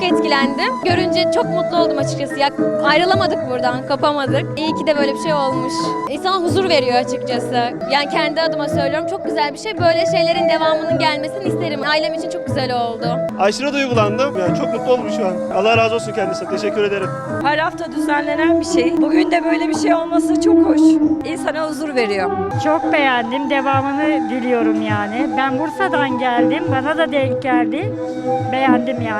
çok etkilendim. Görünce çok mutlu oldum açıkçası. Ya ayrılamadık buradan, kopamadık. İyi ki de böyle bir şey olmuş. İnsana huzur veriyor açıkçası. Yani kendi adıma söylüyorum çok güzel bir şey. Böyle şeylerin devamının gelmesini isterim. Ailem için çok güzel oldu. Aşırı duygulandım. Yani çok mutlu oldum şu an. Allah razı olsun kendisine. Teşekkür ederim. Her hafta düzenlenen bir şey. Bugün de böyle bir şey olması çok hoş. İnsana huzur veriyor. Çok beğendim. Devamını diliyorum yani. Ben Bursa'dan geldim. Bana da denk geldi. Beğendim yani.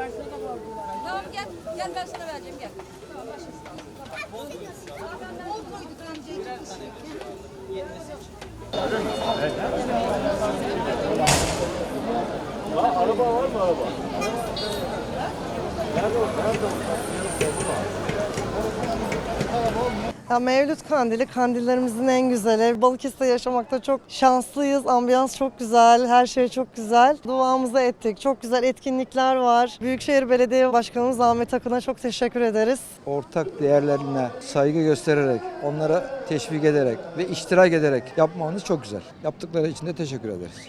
Tamam gel. Gel ben sana vereceğim gel. Tamam başlasın. Bol koyduk amcaya. Araba var mı araba? Nerede o? Nerede o? Ya Mevlüt Kandili kandillerimizin en güzeli. Balıkesir'de yaşamakta çok şanslıyız. Ambiyans çok güzel, her şey çok güzel. Duamızı ettik. Çok güzel etkinlikler var. Büyükşehir Belediye Başkanımız Ahmet Akın'a çok teşekkür ederiz. Ortak değerlerine saygı göstererek, onlara teşvik ederek ve iştirak ederek yapmanız çok güzel. Yaptıkları için de teşekkür ederiz.